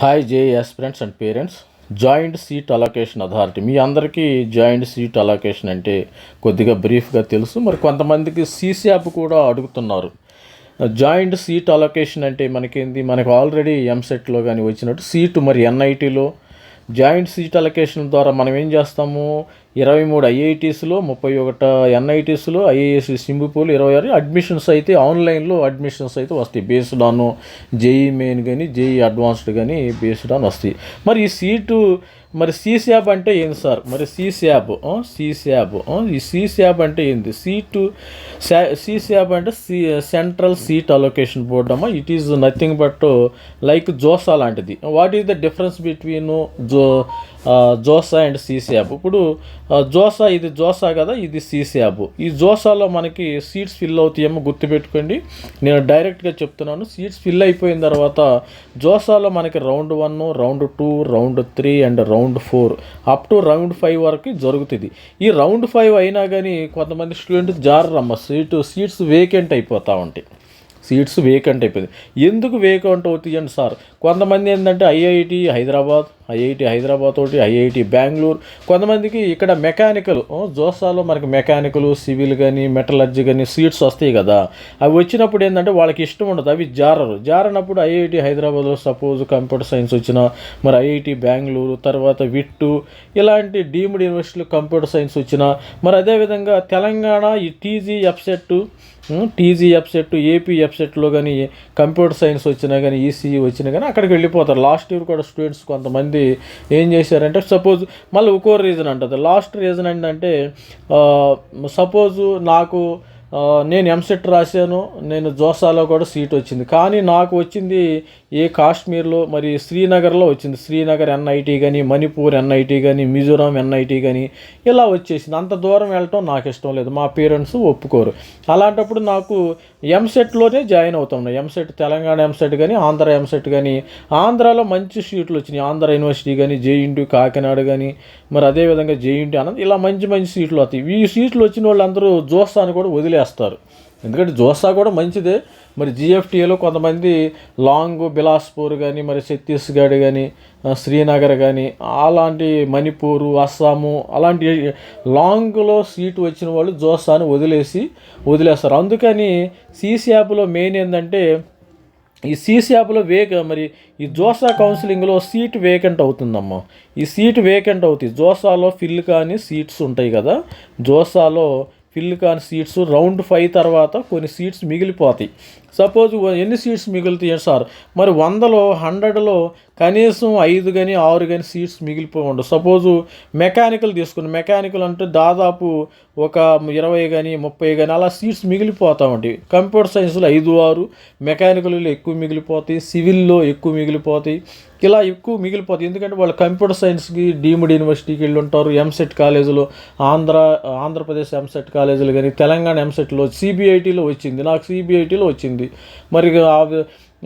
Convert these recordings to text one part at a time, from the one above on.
Hi JS friends and parents joint seat allocation authority మీ అందరికీ joint seat allocation అంటే కొద్దిగా బ్రీఫ్గా తెలుసు. మరి కొంతమందికి సీసీఆప్ కూడా అడుగుతున్నారు. జాయింట్ సీట్ అలొకేషన్ అంటే మనకేంది? మనకు ఆల్రెడీ ఎంసెట్లో కానీ వచ్చినట్టు సీటు మరి ఎన్ఐటీలో జాయింట్ సీట్ అలొకేషన్ ద్వారా మనం ఏం చేస్తాము? ఇరవై మూడు ఐఐటీస్లో ముప్పై ఒకట ఎన్ఐటీస్లో ఐఏఎస్ సింబుపూల్ ఇరవై ఆరు అడ్మిషన్స్ అయితే ఆన్లైన్లో అడ్మిషన్స్ అయితే వస్తాయి. బేస్డ్ ఆన్ జేఈ మెయిన్ కానీ జేఈ అడ్వాన్స్డ్ కానీ బేస్డ్ ఆన్ వస్తాయి. మరి ఈ సీటు మరి సీస్యాబ్ అంటే ఏంది సార్? మరి సీస్యాబ్ సీస్యాబ్ ఈ సీస్యాబ్ అంటే ఏంది? సీటు సీస్యాబ్ అంటే C central seat allocation board అమ్మా. It is nothing but like JoSAA లాంటిది. What is the difference between Jo JoSAA and CSAB ఇప్పుడు జోసా ఇది జోసా కదా ఇది సీస్యాబ్ ఈ జోసాలో మనకి సీట్స్ ఫిల్ అవుతాయేమో గుర్తుపెట్టుకోండి. నేను డైరెక్ట్గా చెప్తున్నాను. సీట్స్ ఫిల్ అయిపోయిన తర్వాత జోసాలో మనకి round one round two round three and round four up to round five వరకు జరుగుతుంది. ఈ రౌండ్ ఫైవ్ అయినా కానీ కొంతమంది స్టూడెంట్స్ జారరమ్మ సీటు సీట్స్ వేకెంట్ అయిపోతూ ఉంటాయి. సీట్స్ వేకెంట్ అయిపోయింది. ఎందుకు వేకెంట్ అవుతాయి అని సార్? కొంతమంది ఏంటంటే ఐఐటి హైదరాబాద్ ఐఐటి హైదరాబాద్ తోటి ఐఐటి బెంగళూరు. కొంతమందికి ఇక్కడ మెకానికల్ జోసాలో మనకి మెకానికల్ సివిల్ కానీ మెటలర్జీ కానీ సీట్స్ వస్తాయి కదా. అవి వచ్చినప్పుడు ఏంటంటే వాళ్ళకి ఇష్టం ఉండదు అవి జారరు. జారనప్పుడు ఐఐటి హైదరాబాద్లో సపోజ్ కంప్యూటర్ సైన్స్ వచ్చిన మరి ఐఐటి బెంగళూరు తర్వాత విట్టు ఇలాంటి డీమ్డ్ యూనివర్సిటీలో కంప్యూటర్ సైన్స్ వచ్చిన మరి అదేవిధంగా తెలంగాణ ఈ TG EAPCET TG EAPCET AP ఎఫ్సెట్లో కానీ కంప్యూటర్ సైన్స్ వచ్చినా కానీ ఈసీఈ వచ్చినా కానీ అక్కడికి వెళ్ళిపోతారు. లాస్ట్ ఇయర్ కూడా స్టూడెంట్స్ కొంతమంది ఏం చేశారంటే సపోజ్ మళ్ళీ ఒక్కో రీజన్ అంటుంది. లాస్ట్ రీజన్ ఏంటంటే సపోజ్ నాకు నేను ఎంసెట్ రాశాను నేను జోసాలో కూడా సీట్ వచ్చింది. కానీ నాకు వచ్చింది ఏ కాశ్మీర్లో మరి శ్రీనగర్లో వచ్చింది. శ్రీనగర్ ఎన్ఐటి కానీ మణిపూర్ ఎన్ఐటి కానీ మిజోరాం ఎన్ఐటి కానీ ఇలా వచ్చేసింది. అంత దూరం వెళ్ళటం నాకు ఇష్టం లేదు. మా పేరెంట్స్ ఒప్పుకోరు. అలాంటప్పుడు నాకు ఎంసెట్లోనే జాయిన్ అవుతాం ఎంసెట్ తెలంగాణ ఎంసెట్ కానీ ఆంధ్ర ఎంసెట్ కానీ ఆంధ్రాలో మంచి సీట్లు వచ్చినాయి. ఆంధ్ర యూనివర్సిటీ కానీ జేఇంటి కాకినాడ కానీ మరి అదేవిధంగా జేఇంటి అనంత ఇలా మంచి మంచి సీట్లు వస్తాయి. ఈ సీట్లు వచ్చిన వాళ్ళందరూ జోసాని కూడా వదిలేస్తారు. ఎందుకంటే జోసా కూడా మంచిదే. మరి జిఎఫ్టీఏలో కొంతమంది లాంగ్ బిలాస్పూర్ కానీ మరి ఛత్తీస్గఢ్ కానీ శ్రీనగర్ కానీ అలాంటి మణిపూరు అస్సాము అలాంటి లాంగ్లో సీటు వచ్చిన వాళ్ళు జోసాని వదిలేసి వదిలేస్తారు. అందుకని సీసీ యాప్లో మెయిన్ ఏంటంటే ఈ సీసీ యాప్లో వేక మరి ఈ జోసా కౌన్సిలింగ్లో సీట్ వేకెంట్ అవుతుందమ్మా. ఈ సీట్ వేకెంట్ అవుతుంది జోసాలో ఫిల్ కానీ సీట్స్ ఉంటాయి కదా. జోసాలో ఫిల్ కాని సీట్స్ రౌండ్ ఫైవ్ తర్వాత కొన్ని సీట్స్ మిగిలిపోతాయి. సపోజ్ ఎన్ని సీట్స్ మిగులుతాయి సార్ మరి వందలో హండ్రెడ్లో కనీసం ఐదు కానీ ఆరు కానీ సీట్స్ మిగిలిపోయి ఉండవు. సపోజు మెకానికల్ తీసుకుని మెకానికల్ అంటే దాదాపు ఒక ఇరవై కానీ ముప్పై కానీ అలా సీట్స్ మిగిలిపోతూ ఉంటాయి. కంప్యూటర్ సైన్స్లో ఐదు ఆరు మెకానికల్లో ఎక్కువ మిగిలిపోతాయి సివిల్లో ఎక్కువ మిగిలిపోతాయి. ఇలా ఎక్కువ మిగిలిపోతాయి. ఎందుకంటే వాళ్ళు కంప్యూటర్ సైన్స్కి డీమ్డ్ యూనివర్సిటీకి వెళ్ళి ఉంటారు ఎంసెట్ కాలేజీలో ఆంధ్ర ఆంధ్రప్రదేశ్ ఎంసెట్ కాలేజీలు కానీ తెలంగాణ ఎంసెట్లో సిబిఐటీలో వచ్చింది. నాకు సిబిఐటీలో వచ్చింది. మరి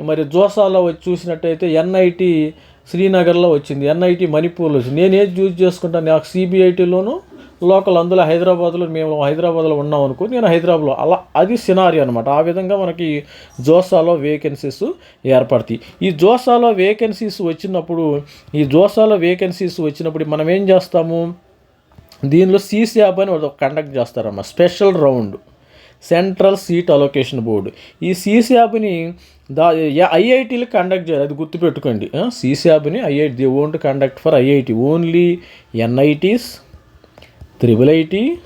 మరి జోసాలో వచ్చి చూసినట్టయితే ఎన్ఐటి శ్రీనగర్లో వచ్చింది. ఎన్ఐటి మణిపూర్లో వచ్చింది. నేను ఏది చూస్ చేసుకుంటాను? నాకు సిబిఐటీలోను లోకల్ అందులో హైదరాబాద్లో మేము హైదరాబాద్లో ఉన్నాం అనుకో నేను హైదరాబాద్లో అలా అది సినారీ అనమాట ఆ విధంగా మనకి జోసాలో వేకెన్సీస్ ఏర్పడతాయి. ఈ జోసాలో వేకెన్సీస్ వచ్చినప్పుడు ఈ జోసాలో వేకెన్సీస్ వచ్చినప్పుడు మనం ఏం చేస్తాము? దీనిలో సీసీఆప్ అని కండక్ట్ చేస్తారన్నమాట. Special round. Central seat allocation board. ఈ సీసీఆబ్ని దా ఐఐటీలు కండక్ట్ చేయాలి అది గుర్తుపెట్టుకోండి. సీసీఆబ్ని IIT the won't conduct for IIT only NITs triple IT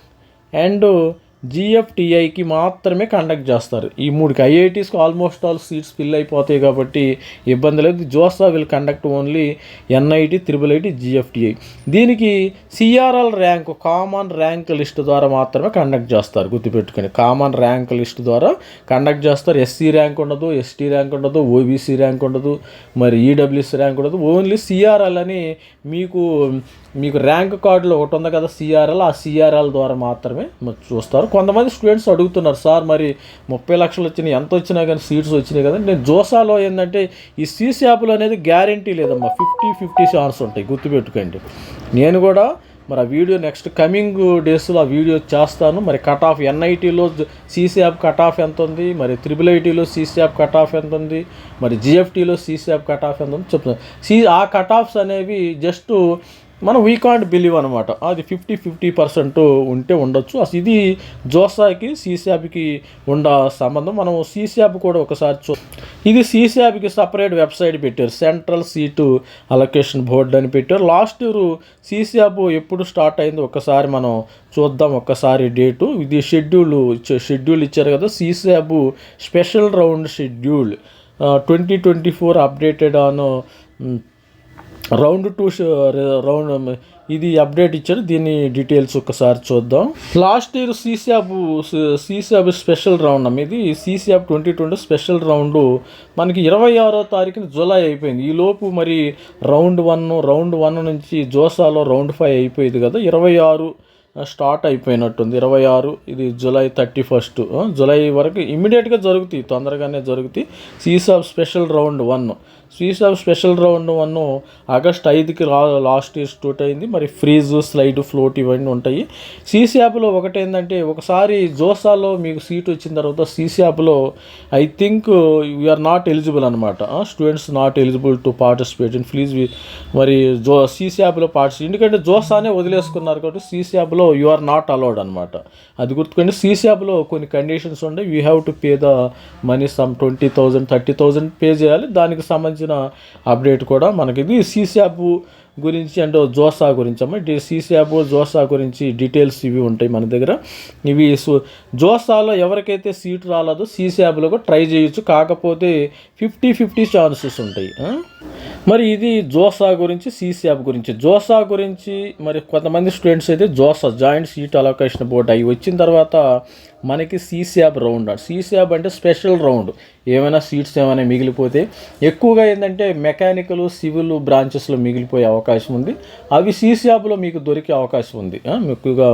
and జిఎఫ్టిఐకి మాత్రమే కండక్ట్ చేస్తారు. ఈ మూడుకి ఐఐటీస్కి ఆల్మోస్ట్ ఆల్ సీట్స్ ఫిల్ అయిపోతాయి కాబట్టి ఇబ్బంది లేదు. JoSAA will conduct only NIT triple IT GFTI దీనికి CRL rank common rank list ద్వారా మాత్రమే కండక్ట్ చేస్తారు. గుర్తుపెట్టుకొని కామన్ ర్యాంక్ లిస్ట్ ద్వారా కండక్ట్ చేస్తారు. ఎస్సీ ర్యాంక్ ఉండదు ఎస్టీ ర్యాంక్ ఉండదు ఓబీసీ ర్యాంక్ ఉండదు మరి ఈడబ్ల్యూసీ ర్యాంక్ ఉండదు. ఓన్లీ సిఆర్ఎల్ అని మీకు మీకు ర్యాంక్ కార్డులో ఒకటి ఉంది కదా సిఆర్ఎల్ ఆ సిఆర్ఎల్ ద్వారా మాత్రమే చూస్తారు. కొంతమంది స్టూడెంట్స్ అడుగుతున్నారు సార్ మరి ముప్పై లక్షలు వచ్చినాయి ఎంత వచ్చినా కానీ సీట్స్ వచ్చినాయి కదా. నేను జోసాలో ఏంటంటే ఈ సీసీ యాప్లో అనేది గ్యారంటీ లేదమ్మా. ఫిఫ్టీ ఫిఫ్టీ ఛాన్స్ ఉంటాయి గుర్తుపెట్టుకోండి. నేను కూడా మరి ఆ వీడియో నెక్స్ట్ కమింగ్ డేస్లో ఆ వీడియో చేస్తాను. మరి కట్ ఆఫ్ ఎన్ఐటీలో సీసీఆప్ కట్ ఆఫ్ ఎంత ఉంది? మరి త్రిబుల్ ఐటీలో సీసీ యాప్ కట్ ఆఫ్ ఎంత ఉంది? మరి జిఎఫ్టీలో యాప్ కట్ ఆఫ్ ఎంత ఉంది? చెప్తాను సీ ఆ కట్ ఆఫ్స్ అనేవి జస్ట్ మనం వీ కాంట్ బిలీవ్ అనమాట అది ఫిఫ్టీ ఫిఫ్టీ పర్సెంట్ ఉంటే ఉండొచ్చు. అసలు ఇది జోసాకి సీసాబ్కి ఉండ సంబంధం. మనం సీసాబ్ కూడా ఒకసారి చూ ఇది సీసాబ్కి సపరేట్ వెబ్సైట్ పెట్టారు. సెంట్రల్ సీటు అలొకేషన్ బోర్డు అని పెట్టారు. లాస్ట్ ఇయర్ సీసాబ్ ఎప్పుడు స్టార్ట్ అయిందో ఒకసారి మనం చూద్దాం. ఒక్కసారి డేటు ఇది షెడ్యూల్ షెడ్యూల్ ఇచ్చారు కదా. CSAB special round schedule twenty twenty four updated on round two round ఇది అప్డేట్ ఇచ్చారు దీని డీటెయిల్స్ ఒకసారి చూద్దాం. Last year CSAB CSAB special round అమ్మ. ఇది CSAB twenty twenty special round. మనకి ఇరవై ఆరో తారీఖున జూలై అయిపోయింది. ఈ లోపు మరి రౌండ్ వన్ రౌండ్ వన్ నుంచి జోసాలో రౌండ్ ఫైవ్ అయిపోయింది కదా. ఇరవై ఆరు స్టార్ట్ అయిపోయినట్టుంది. ఇరవై ఆరు ఇది జూలై థర్టీ ఫస్ట్. జూలై వరకు ఇమ్మీడియట్గా జరుగుతాయి తొందరగానే జరుగుతాయి. CSAB special round one. CSAB special round one August ఐదుకి లా లాస్ట్ ఇయర్ స్టూట్ అయింది. మరి ఫ్రీజ్ స్లైడ్ ఫ్లోట్ ఇవన్నీ ఉంటాయి. సీసీ యాప్లో ఒకటి ఏంటంటే ఒకసారి జోసాలో మీకు సీట్ వచ్చిన తర్వాత సీసీ యాప్లో I think are not eligible అనమాట students not eligible to participate in please మరి జో సీసీ యాప్లో పార్టిసిపేట్. ఎందుకంటే జోసానే వదిలేసుకున్నారు కాబట్టి సీసీ యాప్లో యు ఆర్ నాట్ అలౌడ్ అనమాట అది గుర్తుకోండి సీసీ యాప్లో కొన్ని కండిషన్స్ ఉండే. You have to pay the money some twenty thousand thirty thousand pay చేయాలి. దానికి సంబంధించిన అప్డేట్ కూడా మనకి ఇది సీసీ గురించి అంటే జోసా గురించి. అమ్మ డి- జోసా గురించి డీటెయిల్స్ ఇవి ఉంటాయి మన దగ్గర. ఇవి జోసాలో ఎవరికైతే సీట్ రాలేదో సీసీ కూడా ట్రై చేయొచ్చు. కాకపోతే ఫిఫ్టీ ఫిఫ్టీ ఛాన్సెస్ ఉంటాయి. మరి ఇది జోసా గురించి సీసీఆప్ గురించి. జోసా గురించి మరి కొంతమంది స్టూడెంట్స్ అయితే JoSAA joint seat allocation board అవి వచ్చిన తర్వాత మనకి సీస్యాబ్ రౌండ్ సీస్యాబ్ అంటే స్పెషల్ రౌండ్ ఏమైనా సీట్స్ ఏమైనా మిగిలిపోతే ఎక్కువగా ఏంటంటే మెకానికల్ సివిల్ బ్రాంచెస్లో మిగిలిపోయే అవకాశం ఉంది. అవి సీస్యాబ్లో మీకు దొరికే అవకాశం ఉంది. ఎక్కువగా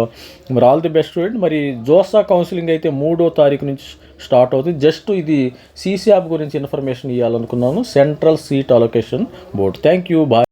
మరి ఆల్ ది బెస్ట్ స్టూడెంట్ మరి జోసా కౌన్సిలింగ్ అయితే మూడో తారీఖు నుంచి స్టార్ట్ అవుతుంది. జస్ట్ ఇది సీసీఆబ్ గురించి information ఇవ్వాలనుకున్నాను central seat allocation board thank you bye